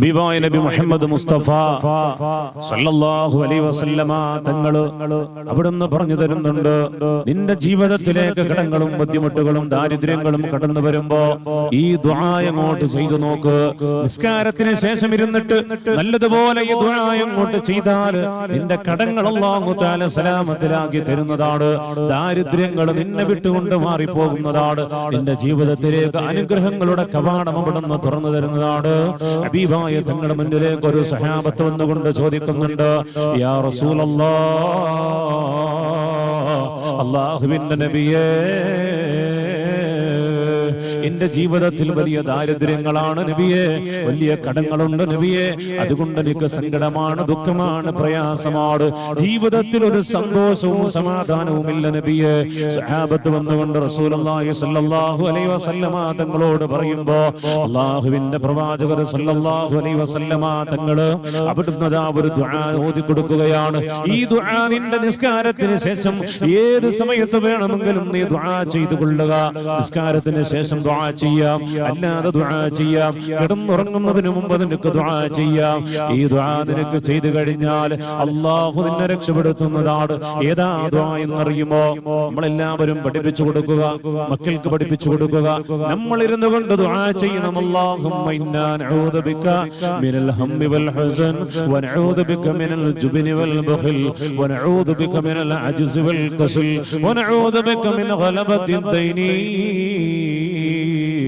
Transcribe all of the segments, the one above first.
ഹബീബായ നബി മുഹമ്മദ് മുസ്തഫ സല്ലല്ലാഹു അലൈഹി വസല്ലമ തങ്ങൾ അവിടുന്ന് പറഞ്ഞു തരുന്നുണ്ട്. നിന്റെ ജീവിതത്തിലേക്ക് കടങ്ങളും ബുദ്ധിമുട്ടുകളും ദാരിദ്ര്യങ്ങളും കടന്നു വരുമ്പോ ഈ ദുആ അങ്ങോട്ട് ചെയ്തു നോക്ക്. നിസ്കാരത്തിന് ശേഷം ഇരുന്നിട്ട് നല്ലതുപോലെ ഈ ദുആ അങ്ങോട്ട് ചെയ്താൽ നിന്റെ കടങ്ങൾ അല്ലാഹു തആല സലാമത്തിലാക്കി തരുന്നതാണ്. ദാരിദ്ര്യങ്ങൾ നിന്നെ വിട്ടുകൊണ്ട് മാറിപ്പോകുന്നതാണ്. നിന്റെ ജീവിതത്തിലേക്ക് അനുഗ്രഹങ്ങളുടെ കവാടം അവിടുന്ന് തുറന്നു തരുന്നതാണ്. ഹബീബായ തങ്ങളുടെ മുന്നിലേക്ക് ഒരു സഹാബത്ത് വന്നുകൊണ്ട് ചോദിക്കുന്നുണ്ട് യാ റസൂലല്ലാ അള്ളാഹുവിന്റെ നബിയേ എന്റെ ജീവിതത്തിൽ വലിയ ദാരിദ്ര്യങ്ങളാണ് നബിയെ. വലിയ കടങ്ങളുണ്ട് നബിയെ. അതുകൊണ്ട് എനിക്ക് സങ്കടമാണ് ദുഃഖമാണ് പ്രയാസമാണ്. ജീവിതത്തിൽ ഒരു സന്തോഷവും സമാധാനവും ഇല്ല നബിയെ. സഹാബത്ത് വന്നുകൊണ്ട് അലൈഹി വസല്ലമ തങ്ങളോട് പറയുമ്പോ അള്ളാഹുവിന്റെ പ്രവാചകർ വസല്ലമ തങ്ങൾ അവിടുന്ന് ഒരു ദുആ ഓതി കൊടുക്കുകയാണ്. ഈ ദുആ നിന്റെ നിസ്കാരത്തിന് ശേഷം ഏത് സമയത്ത് വേണമെങ്കിലും നീ ദുആ ചെയ്തു കൊള്ളുക. നിസ്കാരത്തിന് ശേഷം ദുആ ദുആ ചെയ്യാം. അല്ലാതെ ദുആ ചെയ്യാം. കിടന്നുറങ്ങുന്നതിന് മുമ്പ് നിനക്ക് ദുആ ചെയ്യാം. ഈ ദുആ നിനക്ക് ചെയ്തു കഴിഞ്ഞാൽ അള്ളാഹു നിന്നെ രക്ഷപ്പെടുത്തുന്നതാണ്. ഏതാ ദുആ എന്നറിയുമോ? നമ്മളെല്ലാവരും പഠിപ്പിച്ചു കൊടുക്കുക മക്കൾക്ക് പഠിപ്പിച്ചു കൊടുക്കുക. നമ്മൾ ഇരുന്നു കൊണ്ട് ദുആ ചെയ്യണം. അല്ലാഹുമ്മ ഇന്നാ നഊദു ബിക മിനൽ ഹമ്മി വൽ ഹസൻ വനഊദു ബിക മിനൽ ജുബ്നി വൽ ബഖിൽ വനഊദു ബിക മിനൽ അജ്സ് വൽ കസൽ വനഊദു ബിക മിൻ ഗലബത്തി ദൈനീ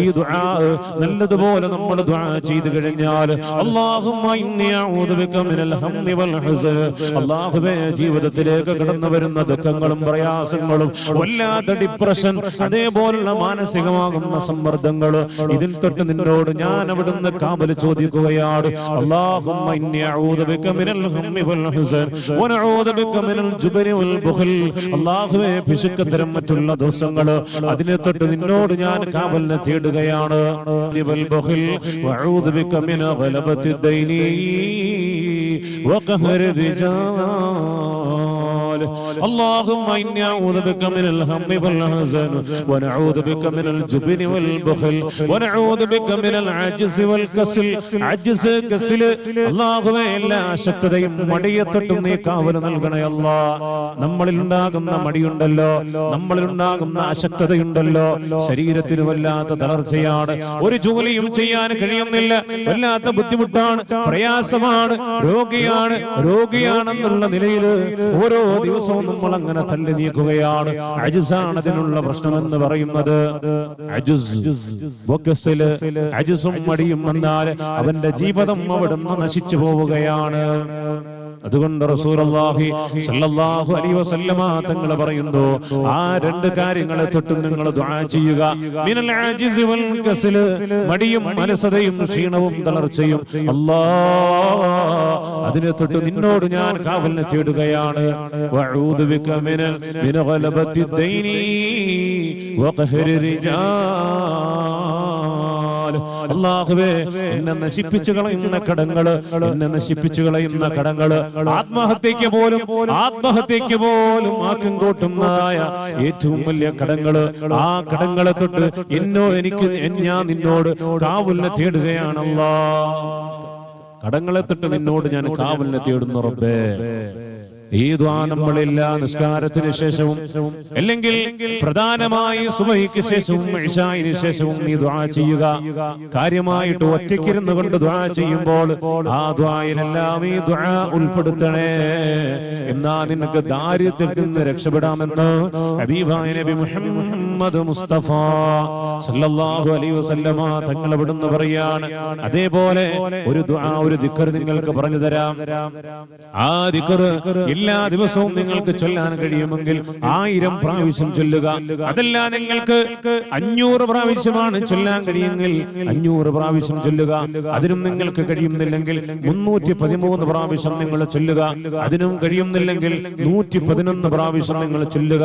ഈ ദുആ നല്ലതുപോലെ നമ്മൾ ദുആ ചെയ്തു കഴിഞ്ഞാൽ അല്ലാഹുമ്മ അഊദു ബിക മിനൽ വൽ ഹസൻ. അല്ലാഹുവേ ജീവിതത്തിലേക്ക് കടന്നു വരുന്ന ദുഃഖങ്ങളും പ്രയാസങ്ങളും വല്ലാത്ത ഡിപ്രഷൻ അതേപോലുള്ള മാനസികമാകുന്ന സമ്മർദ്ദങ്ങൾ ഇതിൽ തൊട്ട് നിന്നോട് ഞാൻ അവിടുന്ന് കാമൽ ചോദിക്കുകയാണ്. അല്ലാഹുമ്മ ഇന്നി അഊദു ബിക മിനൽ വൽ ഹസൻ വനഊദു ബിക മിനൽ വൽ അല്ലാഹുവേ പിശുക്കത്തരം മറ്റുള്ള ദോഷങ്ങൾ അതിനെ നിന്നോട് ഞാൻ കാവലിനെ തേടുകയാണ് വൽ ബഖിൽ വഅഊദു ബിക മിൻ ഗലബത്തി ദൈനി وقهر الرجال اللهم إني أعوذ بك من الهم والحزن ونعوذ بك من الجبن والبخل ونعوذ بك من العجز والكسل عجز كسل اللهم എല്ലാ ശക്തതയും മടിയത്തൊട്ടും നീ കാവൽ നൽകണേ അല്ലാ നമ്മളിൽ ഉണ്ടാകുന്ന മടിയുണ്ടല്ലോ നമ്മളിൽ ഉണ്ടാകുന്ന അശക്തതയുണ്ടല്ലോ ശരീരത്തിന് വല്ലാത്ത തളർച്ചയാണ് ഒരു ജോലിയും ചെയ്യാൻ കഴിയുന്നില്ല വല്ലാത്ത ബുദ്ധിമുട്ടാണ് പ്രയാസമാണ് രോഗിയാണ് രോഗിയാണെന്നുള്ള നിലയിൽ ഓരോ ദിവസവും നമ്മൾ അങ്ങനെ തള്ളി നീക്കുകയാണ്. അജിസാണ് അതിനുള്ള പ്രശ്നമെന്ന് പറയുന്നത്. അജുസ് മടിയും വന്നാൽ അവന്റെ ജീവിതം അവിടുന്ന് നശിച്ചു പോവുകയാണ്. അതുകൊണ്ട് റസൂലുള്ളാഹി അലൈഹി വസല്ലമ തങ്ങൾ പറയുന്നു ആ രണ്ട് കാര്യങ്ങളെ തൊട്ടും നിങ്ങൾ ദുആ ചെയ്യുക. മിനൽ വൽ മടിയും മനസ്സതയും ക്ഷീണവും തളർച്ചയും. അതിനെ തൊട്ട് നിന്നോട് ഞാൻ കാവലിനെ തേടുകയാണ്. വഊദു ബിക മിനൽ മിന ഗലബത്തി ദൈനി അള്ളാഹുവേ എന്നെ നശിപ്പിച്ചു കളയുന്ന കടങ്ങൾ എന്നെ നശിപ്പിച്ചു കളയുന്ന കടങ്ങൾ. ആത്മഹത്യക്ക് പോലും ആത്മഹത്യക്ക് പോലും ആക്കും കൂട്ടുന്നതായ ഏറ്റവും വലിയ കടങ്ങൾ. ആ കടങ്ങളെ തൊട്ട് എന്നോ എനിക്ക് ഞാൻ നിന്നോട് കാവുല്ല തേടുകയാണല്ലോ. കടങ്ങളെ തൊട്ട് നിന്നോട് ഞാൻ കാവലിനെ തേടുന്നു റബ്ബേ. ഈ ദ്വാ നമ്മളെല്ലാ നിസ്കാരത്തിന് ശേഷവും അല്ലെങ്കിൽ പ്രധാനമായി സുബഹിക്ക് ശേഷവും ഇഷായിന് ശേഷവും നീ ദ്വാ ചെയ്യുക. കാര്യമായിട്ട് ഒറ്റയ്ക്കിരുന്നു കൊണ്ട് ദ്വാ ചെയ്യുമ്പോൾ ആ ദ്വായിലെല്ലാം ഈ ദ്വാ ഉൾപ്പെടുത്തണേ. എന്നാ നിനക്ക് ദാരിദ്ര്യത്തിൽ നിന്ന് രക്ഷപ്പെടാമെന്ന് ഹബീബായ നബി മുഹമ്മദ് മുസ്തഫ സല്ലല്ലാഹു അലൈഹി വസല്ലമ തങ്ങൾ ഇവിടുന്ന് പറയാണ്. അതേപോലെ ഒരു ദുആ ഒരു ദിക്കർ നിങ്ങൾക്ക് പറഞ്ഞു തരാം. ആ ദിക്കർ എല്ലാ ദിവസവും നിങ്ങൾക്ക് ചൊല്ലാൻ കഴിയുമെങ്കിൽ ആയിരം പ്രാവശ്യം ചൊല്ലുക. അതല്ല നിങ്ങൾക്ക് അഞ്ഞൂറ് പ്രാവശ്യമാണ് ചൊല്ലാൻ കഴിയുമെങ്കിൽ അഞ്ഞൂറ് പ്രാവശ്യം ചൊല്ലുക. അതിനും നിങ്ങൾക്ക് കഴിയുന്നില്ലെങ്കിൽ മുന്നൂറ്റി പതിമൂന്ന് പ്രാവശ്യം നിങ്ങൾ ചൊല്ലുക. അതിനും കഴിയുന്നില്ലെങ്കിൽ നൂറ്റി പതിനൊന്ന് പ്രാവശ്യം നിങ്ങൾ ചൊല്ലുക.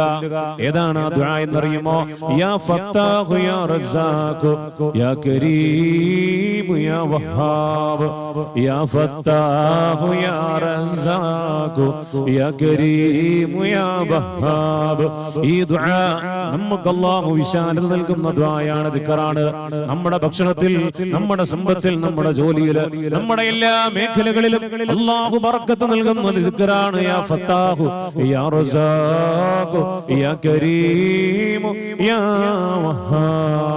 ഏതാണ് ദുആ എന്നറിയുമോ? യാ ഫത്താഹു യാ റസാഖു യാ കരീം യാ വഹാബ് യാ ഫത്താഹു യാ റസാഖു യാ കരീം യാ വഹാബ്. ഈ ദുആ നമുക്ക് അല്ലാഹു വിശാലത നൽകുന്ന ദുആയാണ് ദിക്റാണ് നമ്മുടെ ഭക്ഷണത്തിൽ നമ്മുടെ സമ്പത്തിൽ നമ്മുടെ ജോലിയിൽ നമ്മുടെ എല്ലാ മേഖലകളിലും അല്ലാഹു ബർക്കത്ത് നൽകുന്ന ദിക്റാണ് യാ ഫത്താഹു യാ റസാഖു യാ കരീം യാ വഹാബ്